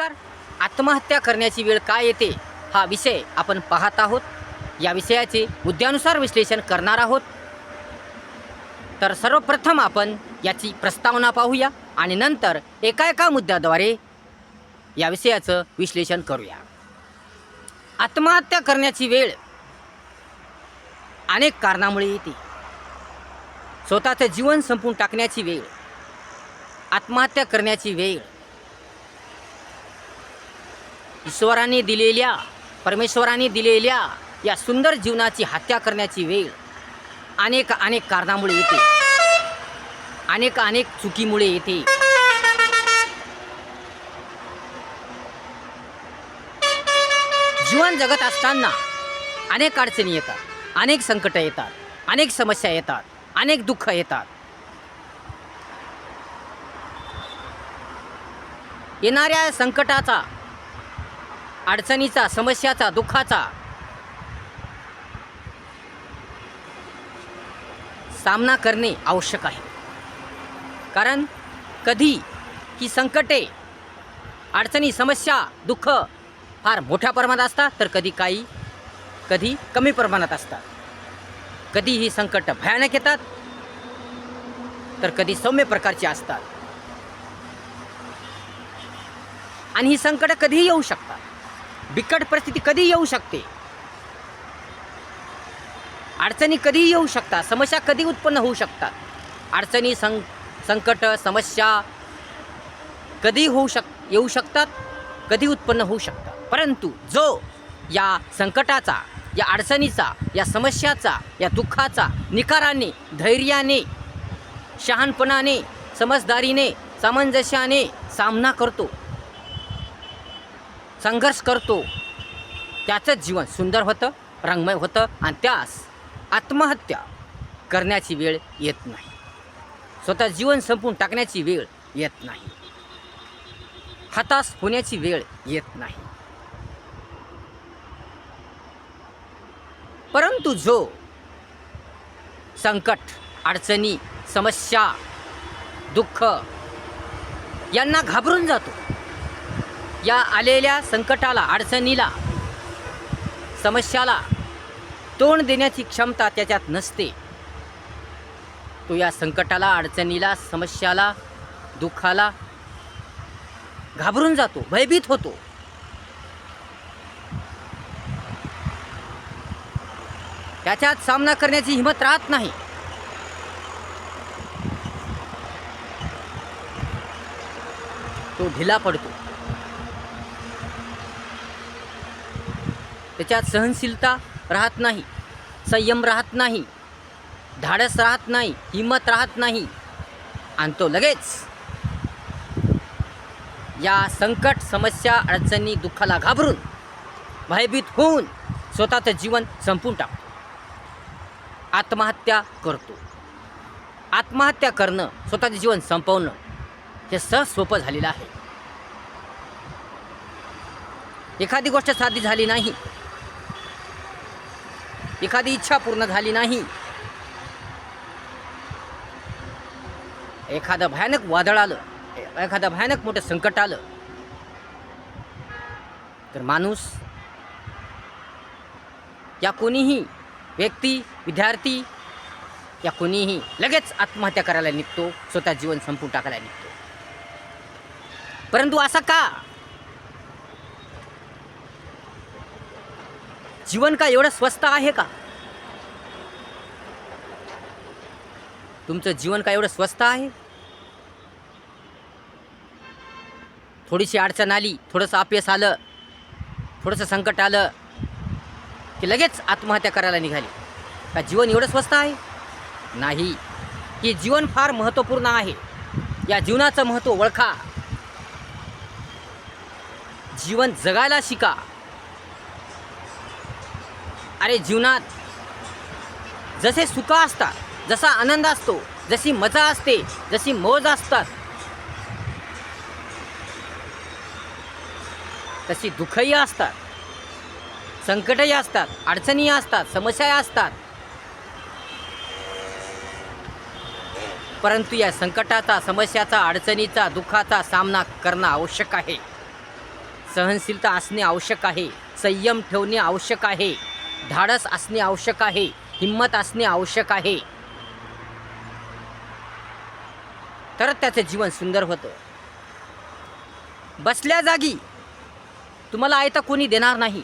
नमस्कार. आत्महत्या करण्याची वेळ काय येते? हा विषय आपण पाहत आहोत. या विषयाचे मुद्द्यानुसार विश्लेषण करणार आहोत. तर सर्वप्रथम आपण याची प्रस्तावना पाहूया आणि नंतर एका एका मुद्द्याद्वारे या विषयाचं विश्लेषण करूया. आत्महत्या करण्याची वेळ अनेक कारणामुळे येते. स्वतःचं जीवन संपून टाकण्याची वेळ आत्महत्या करण्याची वेळ ईश्वराने दिलेल्या परमेश्वराने दिलेल्या या सुंदर जीवनाची हत्या करण्याची वेळ अनेक अनेक कारणामुळे येते. अनेक अनेक चुकीमुळे येते. जीवन जगत असताना अनेक अडचणी येतात अनेक संकट येतात अनेक समस्या येतात अनेक दुःख येतात. येणाऱ्या संकटाचा अडचणीचा समस्याचा दुःखाचा. सामना करणे आवश्यक आहे. कारण कधी ही संकटे अडचणी समस्या दुःख फार मोठ्या प्रमाणात असतात तर कधी काही कधी कमी प्रमाणात असतात. कधी ही संकट भयानक येतात तर कधी सौम्य प्रकारची असतात. आणि ही संकट कधीही येऊ शकतात. बिकट परिस्थिती कधी येऊ शकते. अडचणी कधीही येऊ शकतात. समस्या कधी उत्पन्न होऊ शकतात. अडचणी सं संकट समस्या कधी होऊ शक येऊ शकतात कधी उत्पन्न होऊ शकतात. परंतु जो या संकटाचा या अडचणीचा या समस्याचा या दुःखाचा निकाराने धैर्याने शहाणपणाने समजदारीने सामंजस्याने सामना करतो. संघर्ष करतो. त्याचंच जीवन सुंदर होतं रंगमय होतं आणि त्यास आत्महत्या करण्याची वेळ येत नाही. स्वतः जीवन संपून टाकण्याची वेळ येत नाही. हताश होण्याची वेळ येत नाही. परंतु जो संकट अडचणी समस्या दुःख यांना घाबरून जातो या आलेल्या संकटाला अडचणीला समस्याला तोंड देण्याची क्षमता त्याच्यात नसते. तो या संकटाला अडचणीला समस्याला दुःखाला घाबरून जातो भयभीत होतो. त्याच्यात सामना करण्याची हिंमत राहत नाही. तो ढिला पडतो. त्याच्यात सहनशीलता राहत नाही संयम राहत नाही धाडस राहत नाही हिंमत राहत नाही. आणि तो लगेच या संकट समस्या अडचणी दुःखाला घाबरून भयभीत होऊन स्वतःचं जीवन संपून टाकतो. आत्महत्या करतो. आत्महत्या करणं स्वतःचं जीवन संपवणं हे सहज सोपं झालेलं आहे. एखादी गोष्ट साधी झाली नाही एखादी इच्छा पूर्ण झाली नाही. एखादं भयानक वादळ आलं एखादं भयानक मोठं संकट आलं तर माणूस या कोणीही व्यक्ती विद्यार्थी या कोणीही लगेच आत्महत्या करायला निघतो स्वतः जीवन संपून टाकायला निघतो. परंतु असं का? जीवन का एवढं स्वस्त आहे का? तुमचं जीवन का एवढं स्वस्त आहे? थोडीशी अडचण आली थोडंसं अपयश आलं थोडंसं संकट आलं की लगेच आत्महत्या करायला निघाली. का जीवन एवढं स्वस्त आहे? नाही. की जीवन फार महत्त्वपूर्ण आहे. या जीवनाचं महत्त्व ओळखा. जीवन जगायला शिका. अरे जीवनात जसे सुख असतात जसा आनंद असतो जशी मजा असते जशी मौज असतात तशी दुःखही असतात संकटही असतात अडचणी असतात समस्याही असतात. परंतु या संकटाचा समस्याचा अडचणीचा दुःखाचा सामना करणं आवश्यक आहे. सहनशीलता असणे आवश्यक आहे. संयम ठेवणे आवश्यक आहे. धाडस असणे आवश्यक आहे हिंमत असणे आवश्यक आहे. तरच त्याचं जीवन सुंदर होतं. बसल्या जागी. तुम्हाला आयता कोणी देणार नाही.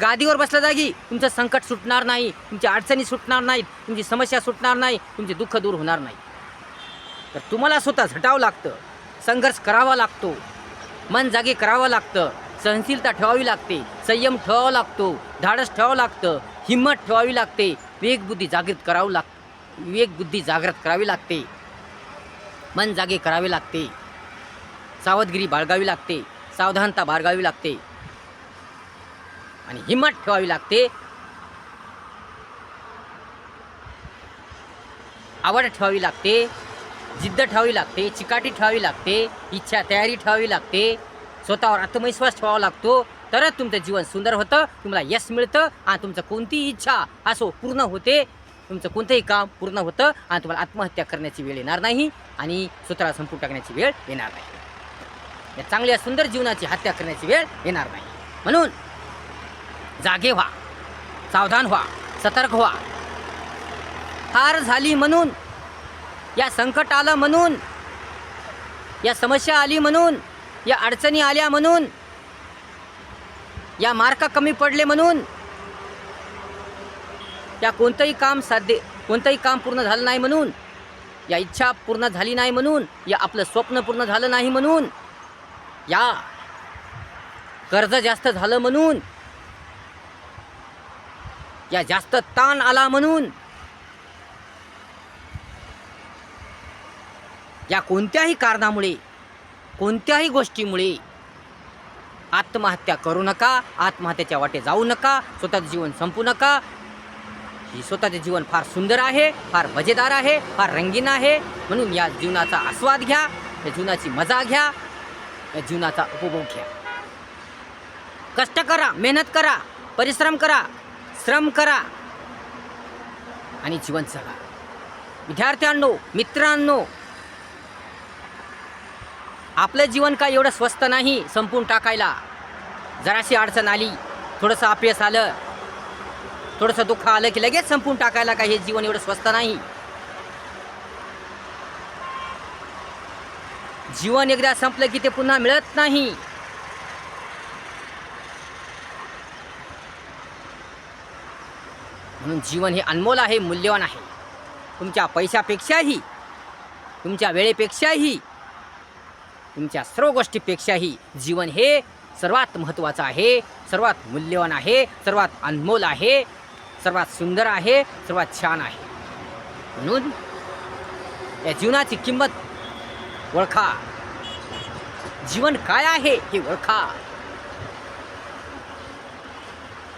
गादीवर बसल्या जागी तुमचं संकट सुटणार नाही तुमची अडचणी सुटणार नाहीत तुमची समस्या सुटणार नाही तुमचे दुःख दूर होणार नाही. तर तुम्हाला स्वतः झटावं लागतं. संघर्ष करावा लागतो. मन जागे करावं लागतं. सहनशीलता ठेवावी लागते. संयम ठेवावा लागतो. धाडस ठेवावं लागतं. हिंमत ठेवावी लागते. विवेकबुद्धी जागृत करावं लाग विवेकबुद्धी जागृत करावी लागते. मन जागे करावे लागते. सावधगिरी बाळगावी लागते. सावधानता बाळगावी लागते. आणि हिंमत ठेवावी लागते. आवड ठेवावी लागते. जिद्द ठेवावी लागते. चिकाटी ठेवावी लागते. इच्छा तयारी ठेवावी लागते. स्वतःवर आत्मविश्वास ठेवावा लागतो. तरच तुमचं जीवन सुंदर होतं तुम्हाला यश मिळतं आणि तुमचं कोणतीही इच्छा असो पूर्ण होते. तुमचं कोणतंही काम पूर्ण होतं आणि तुम्हाला आत्महत्या करण्याची वेळ येणार नाही आणि स्वतःला संपूर्ण टाकण्याची वेळ येणार नाही. या चांगल्या सुंदर जीवनाची हत्या करण्याची वेळ येणार नाही. म्हणून जागे व्हा सावधान व्हा सतर्क व्हा. हार झाली म्हणून या संकट आलं म्हणून या समस्या आली म्हणून या अडचणी आल्या म्हणून या मार्क कमी पडले म्हणून या कोणतंही काम साध्य कोणतंही काम पूर्ण झालं नाही म्हणून या इच्छा पूर्ण झाली नाही म्हणून या आपलं स्वप्न पूर्ण झालं नाही म्हणून या कर्ज जास्त झालं म्हणून या जास्त ताण आला म्हणून या कोणत्याही कारणामुळे कोणत्याही गोष्टीमुळे आत्महत्या करू नका आत्महत्येच्या वाटे जाऊ नका स्वतःचं जीवन संपू नका. ही स्वतःचे जीवन फार सुंदर आहे फार मजेदार आहे फार रंगीन आहे. म्हणून या जीवनाचा आस्वाद घ्या या जीवनाची मजा घ्या या जीवनाचा उपभोग घ्या. कष्ट करा मेहनत करा परिश्रम करा श्रम करा आणि जीवन जगा. विद्यार्थ्यांनो मित्रांनो आपलं जीवन काय एवढं स्वस्त नाही संपून टाकायला. जराशी अडचण आली थोडंसं अपयश आलं. थोडंसं दुःख आलं की लगेच संपून टाकायला काय हे जीवन एवढं स्वस्त नाही. जीवन एकदा संपलं की ते पुन्हा मिळत नाही. म्हणून जीवन हे अनमोल आहे मूल्यवान आहे. तुमच्या पैशापेक्षाही तुमच्या वेळेपेक्षाही तुमच्या सर्व गोष्टीपेक्षाही जीवन हे सर्वात महत्त्वाचं आहे सर्वात मूल्यवान आहे सर्वात अनमोल आहे सर्वात सुंदर आहे सर्वात छान आहे. म्हणून या जीवनाची किंमत ओळखा. जीवन काय आहे हे ओळखा.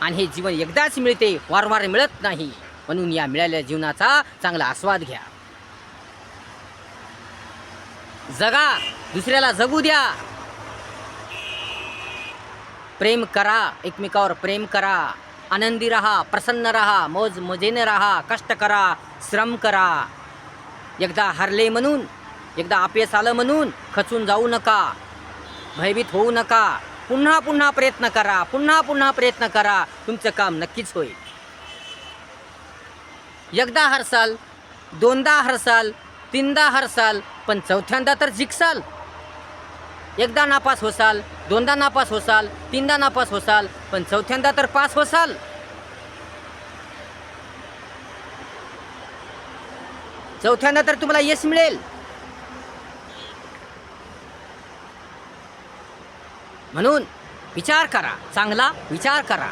आणि हे जीवन एकदाच मिळते वारंवार मिळत नाही. म्हणून या मिळालेल्या जीवनाचा चांगला आस्वाद घ्या. जगा दुसऱ्याला जगू द्या. प्रेम करा एकमेकावर प्रेम करा. आनंदी राहा प्रसन्न राहा मौज मजेने राहा कष्ट करा श्रम करा. एकदा हरले म्हणून एकदा अपयश आलं म्हणून खचून जाऊ नका. भयभीत होऊ नका. पुन्हा पुन्हा प्रयत्न करा पुन्हा पुन्हा प्रयत्न करा. तुमचं काम नक्कीच होईल. एकदा हरसाल दोनदा हरसाल तीनदा हरसाल पण चौथ्यांदा तर जिंकसाल. एकदा नापास होसाल दोनदा नापास होसाल तीनदा नापास होसाल पण चौथ्यांदा तर पास होसाल. चौथ्यांदा तर तुम्हाला यश मिळेल. म्हणून विचार करा चांगला विचार करा.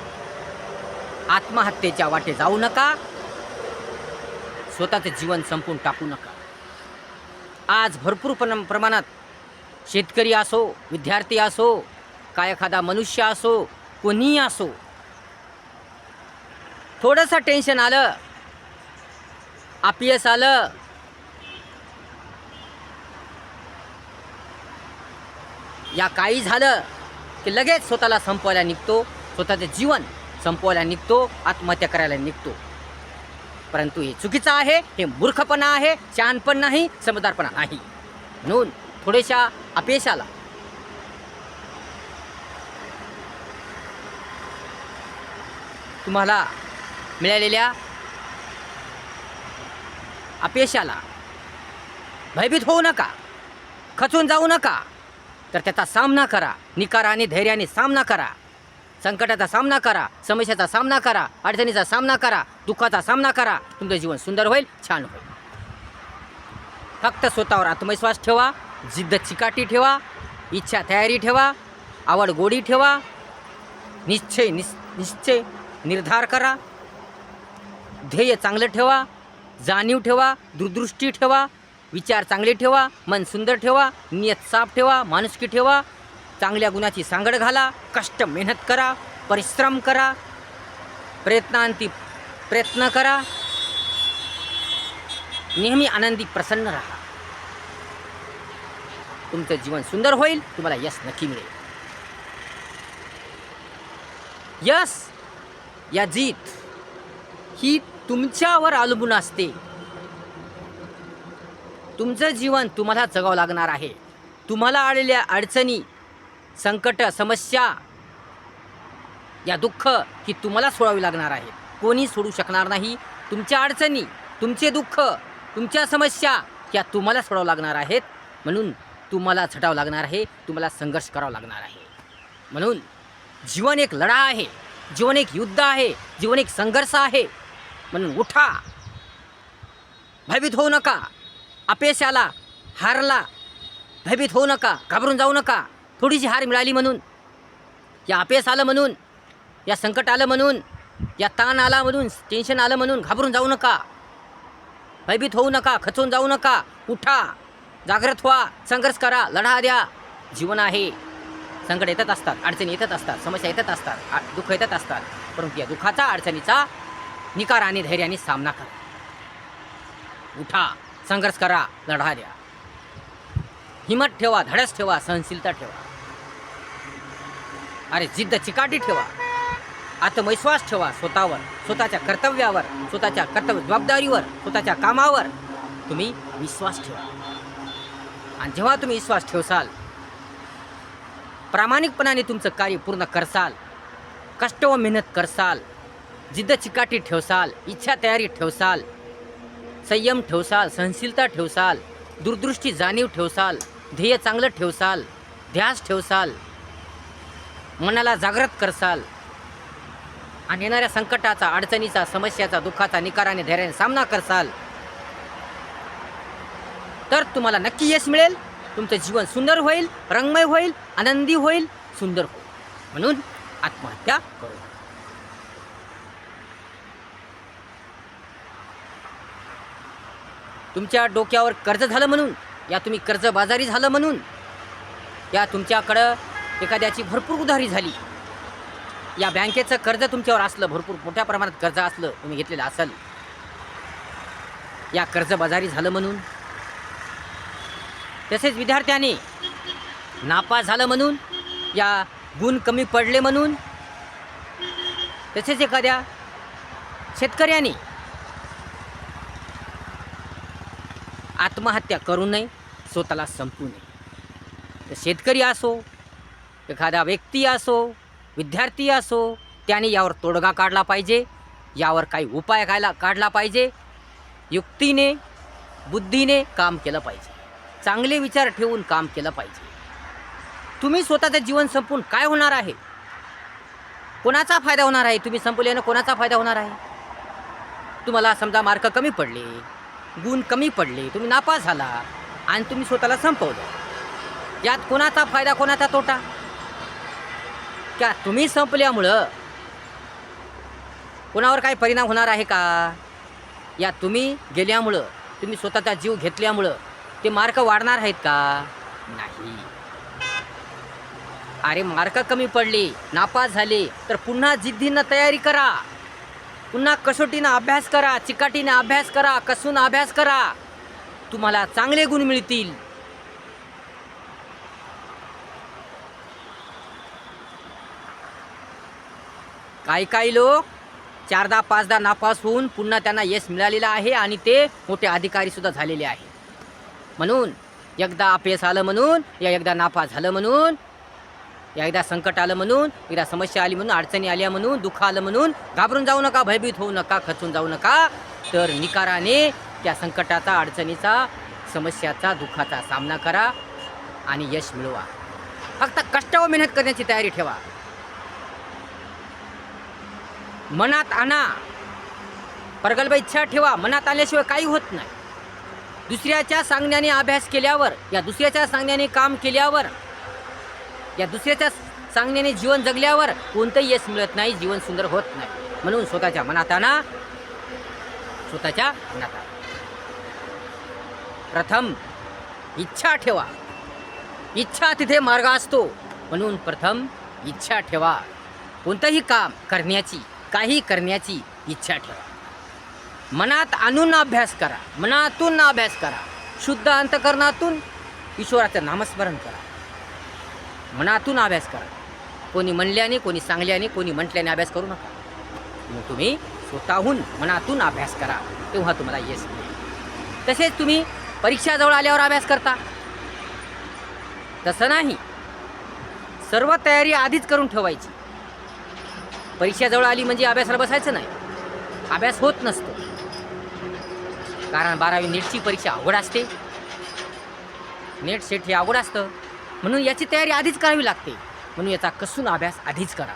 आत्महत्येच्या वाटे जाऊ नका. स्वतःचं जीवन संपून टाकू नका. आज भरपूर प्रम प्रमाणात शेतकरी असो विद्यार्थी असो काय एखादा मनुष्य असो कोणीही असो थोडंसं टेन्शन आलं आपियस आलं या काही झालं की लगेच स्वतःला संपवायला निघतो स्वतःचं जीवन संपवायला निघतो आत्महत्या करायला निघतो. परंतु हे चुकीचं आहे हे मूर्खपणा आहे शानपण नाही समजदारपणा नाही. म्हणून थोड्याशा अपेशाला तुम्हाला मिळालेल्या अपेशाला भयभीत होऊ नका खचून जाऊ नका. तर त्याचा सामना करा निकाराने धैर्याने सामना करा. संकटाचा सामना करा समस्याचा सामना करा अडचणीचा सामना करा दुःखाचा सामना करा तुमचं जीवन सुंदर होईल छान होईल. फक्त स्वतःवर आत्मविश्वास ठेवा जिद्द चिकाटी ठेवा इच्छा तयारी ठेवा आवड गोडी ठेवा निश्चय निस निश्चय निर्धार करा ध्येय चांगलं ठेवा जाणीव ठेवा दूरदृष्टी ठेवा विचार चांगले ठेवा मन सुंदर ठेवा नियत साफ ठेवा माणुसकी ठेवा चांगल्या गुणाची सांगड घाला कष्ट मेहनत करा परिश्रम करा प्रयत्नांती प्रयत्न करा. नेहमी आनंदी प्रसन्न राहा. तुमचं जीवन सुंदर होईल तुम्हाला यश नक्की मिळेल. यश या जीत ही तुमच्यावर अवलंबून असते. तुमचं जीवन तुम्हाला जगावं लागणार आहे. तुम्हाला आलेल्या अडचणी संकट समस्या या दुःख ही तुम्हाला सोडावी लागणार आहे. कोणी सोडू शकणार नाही. तुमच्या अडचणी तुमचे दुःख तुमच्या समस्या या तुम्हाला सोडावं लागणार आहेत. म्हणून तुम्हाला झटावं लागणार आहे. तुम्हाला संघर्ष करावा लागणार आहे. म्हणून जीवन एक लढा आहे. जीवन एक युद्ध आहे. जीवन एक संघर्ष आहे. म्हणून उठा. भयभीत होऊ नका. अपयशाला हारला भयभीत होऊ नका घाबरून जाऊ नका. थोडीशी हार मिळाली म्हणून या अपयश आलं म्हणून या संकट आलं म्हणून या ताण आला म्हणून टेन्शन आलं म्हणून घाबरून जाऊ नका. भयभीत होऊ नका खचून जाऊ नका. उठा जागृत व्हा संघर्ष करा लढा द्या. जीवन आहे. संकट येतच असतात अडचणी येतच असतात समस्या येतच असतात दुःख येतच असतात. परंतु या दुःखाचा अडचणीचा निकार आणि धैर्याने सामना करा. उठा संघर्ष करा लढा द्या. हिमत ठेवा धडस ठेवा सहनशीलता ठेवा. अरे जिद्द चिकाटी ठेवा. आत्मविश्वास ठेवा स्वतःवर स्वतःच्या कर्तव्यावर स्वतःच्या कर्तव्य जबाबदारीवर स्वतःच्या कामावर. तुम्ही विश्वास ठेवा. आणि जेव्हा तुम्ही विश्वास ठेवसाल प्रामाणिकपणाने तुमचं कार्य पूर्ण करसाल कष्ट व मेहनत करसाल जिद्द चिकाटी ठेवसाल इच्छा तयारी ठेवसाल संयम ठेवसाल सहनशीलता ठेवसाल दूरदृष्टी जाणीव ठेवसाल ध्येय चांगलं ठेवसाल ध्यास ठेवसाल मनाला जागृत करसाल. आणि येणाऱ्या संकटाचा अडचणीचा समस्याचा दुःखाचा निकाराने धैर्याने सामना करसाल. तर तुम्हाला नक्की यश मिळेल. तुमचं जीवन सुंदर होईल रंगमय होईल आनंदी होईल सुंदर होईल. म्हणून आत्महत्या करू तुमच्या डोक्यावर कर्ज झालं म्हणून या तुम्ही कर्जबाजारी झालं म्हणून या तुमच्याकडं एखाद्याची भरपूर उधारी झाली. या बँकेचं कर्ज तुमच्यावर असलं भरपूर मोठ्या प्रमाणात कर्ज असलं तुम्ही घेतलेलं असल. या कर्जबाजारी झालं म्हणून. तसेच विद्यार्थ्याने नापास झालं म्हणून या गुण कमी पडले म्हणून तसेच एखाद्या शेतकऱ्याने आत्महत्या करू नये स्वतःला संपू नये. तर शेतकरी असो एखादा व्यक्ती असो विद्यार्थी असो त्याने यावर तोडगा काढला पाहिजे यावर काही उपाय कायला काढला पाहिजे युक्तीने बुद्धीने काम केलं पाहिजे. चांगले विचार ठेवून काम केलं पाहिजे. तुम्ही स्वतःचं जीवन संपून काय होणार आहे? कोणाचा फायदा होणार आहे? तुम्ही संपल्यानं कोणाचा फायदा होणार आहे? तुम्हाला समजा मार्क कमी पडले गुण कमी पडले तुम्ही नापास झाला आणि तुम्ही स्वतःला संपवलं. यात कोणाचा फायदा कोणाचा तोटा? क्या तुम्ही संपल्यामुळं. कोणावर काही परिणाम होणार आहे का? या तुम्ही गेल्यामुळं तुम्ही स्वतःचा जीव घेतल्यामुळं ते मार्क वाढणार आहेत का? नाही. अरे मार्क कमी पडले नापास झाले तर पुन्हा जिद्दीनं तयारी करा. पुन्हा कसोटीनं अभ्यास करा चिकाटीनं अभ्यास करा कसून अभ्यास करा. तुम्हाला चांगले गुण मिळतील. काही काही लोक चारदा पाचदा नापास होऊन पुन्हा त्यांना यश मिळालेलं आहे आणि ते मोठे अधिकारी सुद्धा झालेले आहे. म्हणून एकदा अपयश आलं म्हणून या एकदा नापास झालं म्हणून एकदा संकट आलं म्हणून एकदा समस्या आली म्हणून अडचणी आल्या म्हणून दुःख आलं म्हणून घाबरून जाऊ नका भयभीत होऊ नका खचून जाऊ नका तर निकाराने त्या संकटाचा अडचणीचा समस्याचा दुःखाचा सामना करा आणि यश मिळवा. फक्त कष्ट व मेहनत करण्याची तयारी ठेवा. मनात आणा. प्रगल्भ इच्छा ठेवा. मनात आल्याशिवाय काही होत नाही. दुसऱ्याच्या सांगण्याने अभ्यास केल्यावर या दुसऱ्याच्या सांगण्याने काम केल्यावर या दुसऱ्याच्या सांगण्याने जीवन जगल्यावर कोणतंही यश मिळत नाही जीवन सुंदर होत नाही. म्हणून स्वतःच्या मनात आणा. स्वतःच्या मनात आणा. प्रथम इच्छा ठेवा. इच्छा तिथे मार्ग असतो. म्हणून प्रथम इच्छा ठेवा. कोणतंही काम करण्याची. काही करण्याची इच्छा ठेवा. मनात आणून अभ्यास करा. मनातून अभ्यास करा. शुद्ध अंतकरणातून ईश्वराचं नामस्मरण करा. मनातून अभ्यास करा. कोणी म्हणल्याने कोणी सांगल्याने कोणी म्हटल्याने अभ्यास करू नका. मग तुम्ही स्वतःहून मनातून अभ्यास करा तेव्हा तुम्हाला यश मिळेल. तसेच तुम्ही परीक्षाजवळ आल्यावर अभ्यास करता. तसं नाही. सर्व तयारी आधीच करून ठेवायची. परीक्षाजवळ आली म्हणजे अभ्यासाला बसायचं नाही. अभ्यास होत नसतो. कारण बारावी नेटची परीक्षा अवघड असते. नेट सेट हे अवघड असतं. म्हणून याची तयारी आधीच करावी लागते. म्हणून याचा कसून अभ्यास आधीच करा.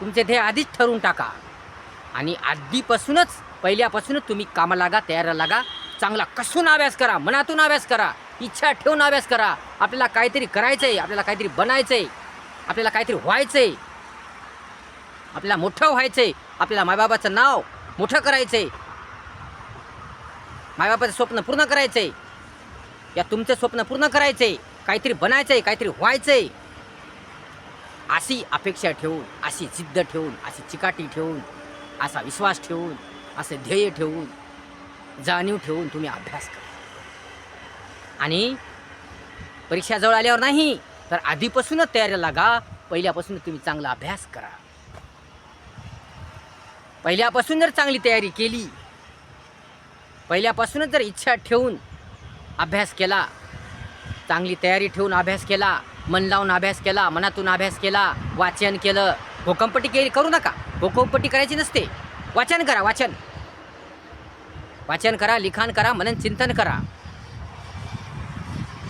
तुमचे ध्येय आधीच ठरवून टाका. आणि आधीपासूनच पहिल्यापासूनच तुम्ही कामा लागा तयार लागा. चांगला कसून अभ्यास करा मनातून अभ्यास करा इच्छा ठेवून अभ्यास करा. आपल्याला काहीतरी करायचं आहे आपल्याला काहीतरी बनायचं आहे आपल्याला काहीतरी व्हायचं आहे आपल्याला मोठं व्हायचं आहे आपल्याला मायबाबाचं नाव मोठं करायचं आहे स्वप्न पूर्ण करायचं आहे या तुमचं स्वप्न पूर्ण करायचं आहे काहीतरी बनायचं आहे काहीतरी व्हायचं आहे अशी अपेक्षा ठेवून अशी जिद्द ठेवून अशी चिकाटी ठेवून असा विश्वास ठेवून असे ध्येय ठेवून जाणीव ठेवून तुम्ही अभ्यास करा. आणि परीक्षा जवळ आल्यावर नाही तर आधीपासूनच तयारी लागा. पहिल्यापासून तुम्ही चांगला अभ्यास करा. पहिल्यापासून जर चांगली तयारी केली पहिल्यापासूनच जर इच्छा ठेवून अभ्यास केला चांगली तयारी ठेवून अभ्यास केला मन लावून अभ्यास केला मनातून अभ्यास केला वाचन केलं भोकंपट्टी केली करू नका. भोकंपट्टी करायची नसते. वाचन करा वाचन. वाचन करा लिखाण करा मनन चिंतन करा.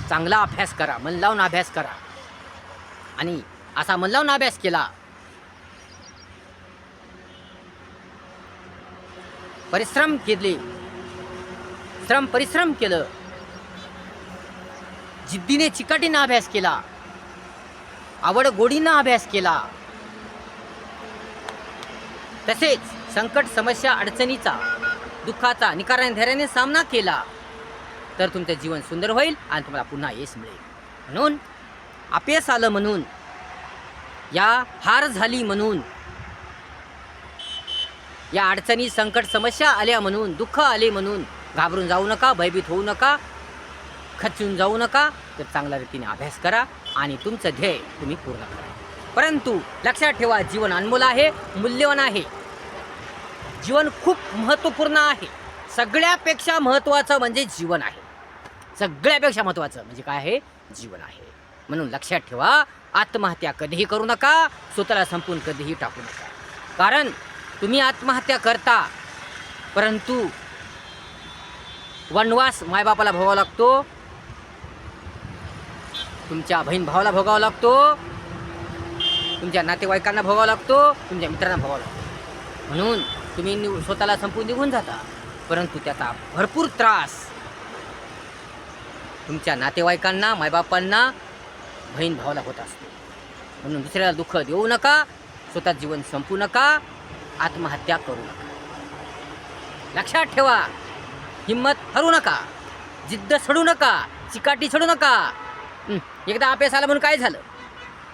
चांगला अभ्यास करा मन लावून अभ्यास करा. आणि असा मन लावून अभ्यास केला परिश्रम केले. श्रम परिश्रम केलं. जिद्दीने चिकाटीनं अभ्यास केला. आवड गोडीनं अभ्यास केला. तसेच संकट समस्या अडचणीचा दुःखाचा निकाराने धैर्याने सामना केला. तर तुमचं जीवन सुंदर होईल आणि तुम्हाला पुन्हा यश मिळेल. म्हणून अपयश आलं म्हणून या हार झाली म्हणून या अडचणी संकट समस्या आल्या म्हणून दुःख आले म्हणून घाबरून जाऊ नका भयभीत होऊ नका खचून जाऊ नका. तर चांगल्या रीतीने अभ्यास करा आणि तुमचं ध्येय तुम्ही पूर्ण करा. परंतु लक्षात ठेवा जीवन अनमोल आहे मूल्यवान आहे. जीवन खूप महत्त्वपूर्ण आहे. सगळ्यापेक्षा महत्त्वाचं म्हणजे जीवन आहे. सगळ्यापेक्षा महत्त्वाचं म्हणजे काय आहे? जीवन आहे. म्हणून लक्षात ठेवा आत्महत्या कधीही करू नका स्वतःला संपून कधीही टाकू नका. कारण तुम्ही आत्महत्या करता परंतु वनवास मायबापाला भोगावा लागतो तुमच्या बहीण भावाला भोगावा लागतो तुमच्या नातेवाईकांना भोगावा लागतो तुमच्या मित्रांना भोगावा लागतो. म्हणून तुम्ही निव स्वतःला संपून निघून जाता परंतु त्याचा भरपूर त्रास तुमच्या नातेवाईकांना मायबापांना बहीण भावाला होत असतो. म्हणून दुसऱ्याला दुःख देऊ नका स्वतः जीवन संपू नका. आत्महत्या करू नका. लक्षात ठेवा हिंमत हरू नका जिद्द सोडू नका चिकाटी सोडू नका. एकदा अभ्यास आला म्हणून काय झालं?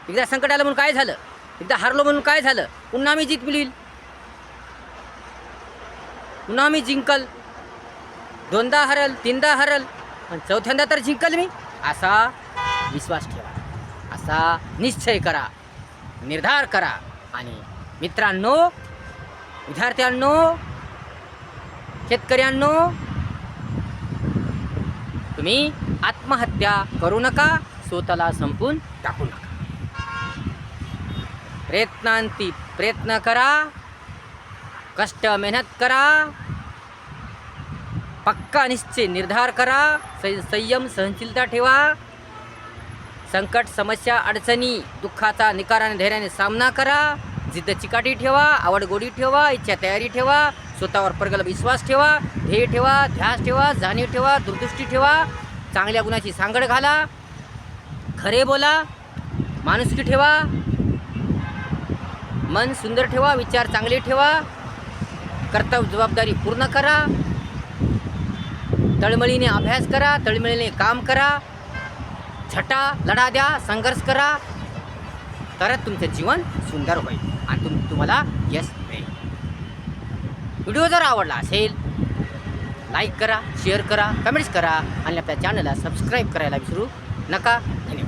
एकदा संकट आलं म्हणून काय झालं? एकदा हारलो म्हणून काय झालं? पुन्हा मी जीत मिळेल पुन्हा मी जिंकल. दोनदा हरल तीनदा हरल पण चौथ्यांदा तर जिंकल मी. असा विश्वास ठेवा. असा निश्चय करा. निर्धार करा. आणि मित्रांनो विद्यार्थ्यांनो शेतकऱ्यांनो तुम्ही आत्महत्या करू नका स्वतःला संपून टाकू नका. प्रयत्नांती प्रयत्न करा कष्ट मेहनत करा पक्का निश्चय निर्धार करा संयम सहनशीलता ठेवा. संकट समस्या अडचणी दुःखाचा निकाराने धैर्याने सामना करा. जिद्द चिकाटी ठेवा आवड गोडी ठेवा इच्छा तयारी ठेवा स्वतःवर प्रगल्भ विश्वास ठेवा ध्येय ठेवा ध्यास ठेवा जाणीव ठेवा दूरदृष्टी ठेवा चांगल्या गुणाची सांगड घाला खरे बोला माणुसकी ठेवा मन सुंदर ठेवा विचार चांगले ठेवा कर्तव्य जबाबदारी पूर्ण करा तळमळीने अभ्यास करा तळमळीने काम करा छटा लढा द्या संघर्ष करा तरच तुमचं जीवन सुंदर होईल. आणि तुम तुम्हाला यश मिळेल. व्हिडिओ जर आवडला असेल लाईक करा शेअर करा कमेंट्स करा आणि आपल्या चॅनलला सबस्क्राईब करायला विसरू नका. धन्यवाद.